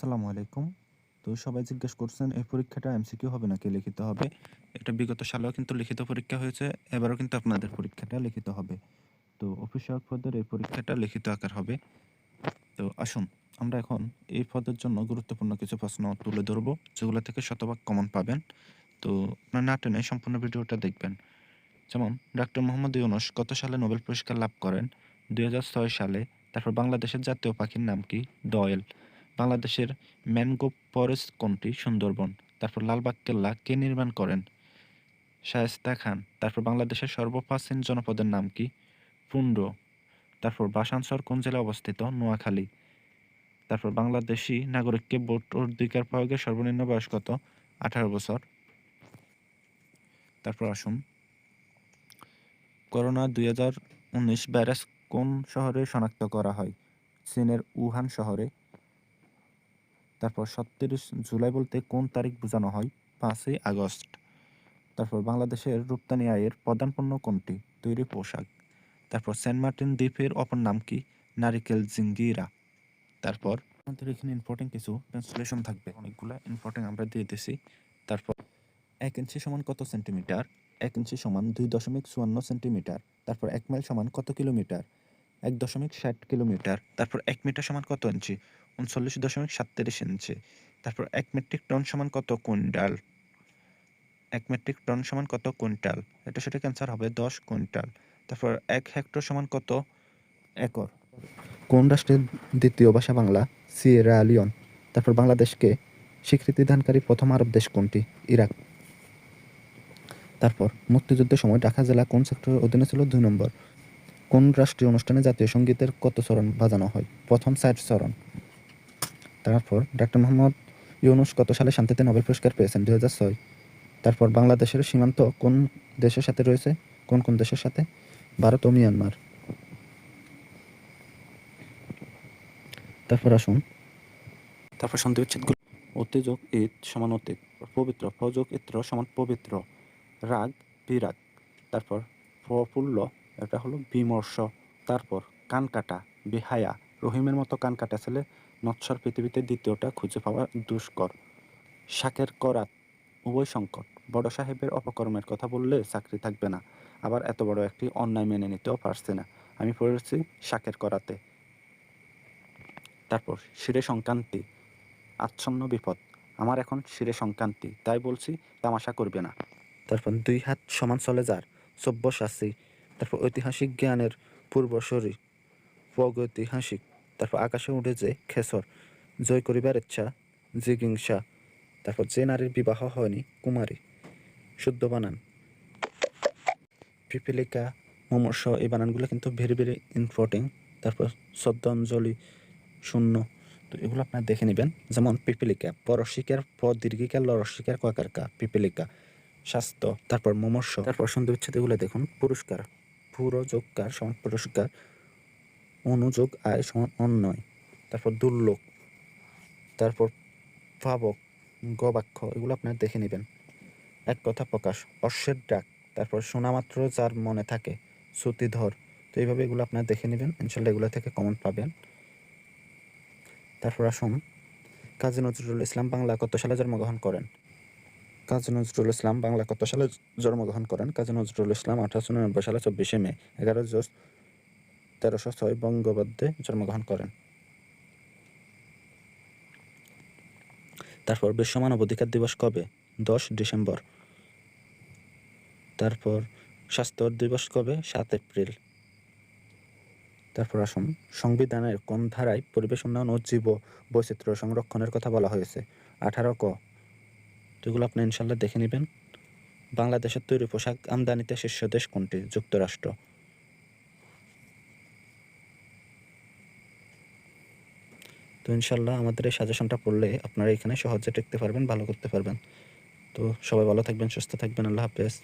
আসসালামু আলাইকুম। তো সবাই জিজ্ঞেস করছেন, এই পরীক্ষাটা এমসিকিউ হবে নাকি লিখিত হবে? এটা বিগত সালেও কিন্তু লিখিত পরীক্ষা হয়েছে, এবারও কিন্তু আপনাদের পরীক্ষাটা লিখিত হবে। তো অফিস সহায়ক পদের এই পরীক্ষাটা লিখিত আকার হবে। তো আসুন, আমরা এখন এই পদের জন্য গুরুত্বপূর্ণ কিছু প্রশ্ন তুলে ধরবো, যেগুলো থেকে শতভাগ কমন পাবেন। তো আপনার না টেনে সম্পূর্ণ ভিডিওটা দেখবেন। যেমন ডক্টর মোহাম্মদ ইউনুস কত সালে নোবেল পুরস্কার লাভ করেন দুই হাজার ছয় সালে। তারপর বাংলাদেশের জাতীয় পাখির নাম কি? দয়েল। বাংলাদেশের ম্যানগ্রোভ ফরেস্ট কোনটি? সুন্দরবন। তারপর লালবাগ কেল্লা কে নির্মাণ করেন? শায়েস্তা খান। তারপর বাংলাদেশের সর্বপ্রাচীন জনপদের নাম কি? পুন্ড তারপর বাসানসর কোন জেলায় অবস্থিত? নোয়াখালী। তারপর বাংলাদেশি নাগরিককে ভোট অধিকার প্রয়োগের সর্বনিম্ন বয়স কত? আঠারো বছর। তারপর আসুন। করোনা দুই হাজার উনিশ ভাইরাস কোন শহরে শনাক্ত করা হয়? চীনের উহান শহরে। তারপর সত্তিরিশ জুলাই বলতে কোন তারিখ বোঝানো হয়? পাঁচই আগস্ট। তারপর বাংলাদেশের রপ্তানি আয়ের প্রধান পণ্য কোনটি? তৈরি পোশাক। তারপর সেন্ট মার্টিন দ্বীপের অপর নাম কি? নারিকেল জিঙ্গিরা। তারপর আমাদের এখানে ইম্পর্টেন্ট কিছু ট্রান্সলেশন থাকবে। অনেকগুলো ইম্পর্টেন্ট আমরা দিয়ে দিছি। তারপর এক ইঞ্চি সমান কত সেন্টিমিটার? এক ইঞ্চি সমান দুই দশমিক চুয়ান্ন সেন্টিমিটার। তারপর এক মাইল সমান কত কিলোমিটার? এক দশমিক ষাট কিলোমিটার। তারপর এক মিটার সমান কত ইঞ্চি? উনচল্লিশ দশমিক সাতত্রিশ ইঞ্চি। তারপর এক মেট্রিক টন সমান কত কুইন্টাল? এক মেট্রিক টন সমান কত কুইন্টাল? এটা সেটা ক্যান্সার হবে দশ কুইন্টাল। তারপর এক হেক্টর সমান কত একর? কোন রাষ্ট্রের দ্বিতীয় ভাষা বাংলা? Sierra Leone. তারপর বাংলাদেশকে স্বীকৃতি দানকারী প্রথম আরব দেশ কোনটি? ইরাক। তারপর মুক্তিযুদ্ধের সময় ঢাকা জেলা কোন সেক্টরের অধীনে ছিল? দুই নম্বর। কোন রাষ্ট্রীয় অনুষ্ঠানে জাতীয় সঙ্গীতের কত চরণ বাজানো হয়? প্রথম সাইড চরণ তারপর ডাক্তার মোহাম্মদ ইউনুস কত সালে শান্তিতে নোবেল পুরস্কার পেয়েছেন? দু হাজার ছয়। তারপর বাংলাদেশের সীমান্ত কোন দেশের সাথে রয়েছে? কোন কোন দেশের সাথে? ভারত ও মিয়ানমার। তারপর আসুন। তারপর সন্ধি উচ্ছেদগুলো অতিযোগ ঈদ সমান অতীত পবিত্র ফযোগ ইত্র সমান পবিত্র রাগ বিরাগ। তারপর প্রফুল্ল এটা হলো বিমর্ষ। তারপর কান কাটা বেহায়া রহিমের মতো কান কাটা ছেলে নৎসর পৃথিবীতে দ্বিতীয়টা খুঁজে পাওয়া দুষ্কর। শাকের করাত, উভয় সংকট। বড় সাহেবের অপকর্মের কথা বললে চাকরি থাকবে না, আবার এত বড় একটি অন্যায় মেনে নিতেও পারছে না। আমি পড়েছি শাকের করাতে। তারপর, শিরে সংক্রান্তি। আচ্ছন্ন বিপদ। আমার এখন শিরে সংক্রান্তি, তাই বলছি তামাশা করবে না। তারপর, দুই হাত সমান চলে যার সব্যসাচী তারপর, ঐতিহাসিক জ্ঞানের পূর্বসরী, প্রগৈতিহাসিক তারপর আকাশে উঠে যে খেসর, জয় করিবার ইচ্ছা জিগিংসা তারপর যে নারীর বিবাহ হয়নি, কুমারী, শুদ্ধ বানান। পিপিলিকা, মমর্ষ এই বানানগুলো কিন্তু ভেরি ভেরি ইম্পর্টেন্ট তারপর শ্রদ্ধাঞ্জলি, শূন্য। তো এগুলো আপনার দেখে নেবেন। যেমন পিপিলিকা, পরশিকার প দীর্ঘিকার লরশিকার কয়াকার কা পিপিলিকা, স্বাস্থ্য, তারপর মমর্ষ। তারপর সুন্দর বিচ্ছেদ এগুলো দেখুন, পুরস্কার পুরো যোগকার সমান পুরস্কার অনুযোগ আয় সমান অন্যয়। তারপর দুর্লোক, তারপর ভাবক গবাক্ষ, এগুলো আপনার দেখে নেবেন। এক কথা প্রকাশ, অশ্বের ডাক, তারপর শোনামাত্র যার মনে থাকে, শ্রুতিধর। তো এইভাবে এগুলো আপনার দেখে নেবেন ইনশাল্লাহ এগুলো থেকে কমন পাবেন। তারপর আসুন, কাজী নজরুল ইসলাম বাংলা কত সালে জন্মগ্রহণ করেন? কাজী নজরুল ইসলাম বাংলা কত সালে জন্মগ্রহণ করেন? কাজী নজরুল ইসলাম আঠারোশো নিরানব্বই সালে চব্বিশে মে, এগারো জোস তেরোশো ছয় বঙ্গবদ্ধে জন্মগ্রহণ করেন। তারপর বিশ্ব মানব অধিকার দিবস কবে? দশ ডিসেম্বর। তারপর স্বাস্থ্য দিবস কবে? সাত এপ্রিল। তারপর আসুন, সংবিধানের কোন ধারায় পরিবেশ উন্নয়ন ও জীব বৈচিত্র্য সংরক্ষণের কথা বলা হয়েছে? আঠারো ক। তো এগুলো আপনি ইনশাল্লাহ দেখে নেবেন। বাংলাদেশের তৈরি পোশাক আমদানিতে শীর্ষ দেশ কোনটি? যুক্তরাষ্ট্র। ইনশাল্লাহ আমাদের এই সাজেশনটা পড়লে আপনারা এখানে সহজে টিকতে পারবেন, ভালো করতে পারবেন। তো সবাই ভালো থাকবেন, সুস্থ থাকবেন, আল্লাহ হাফেজ।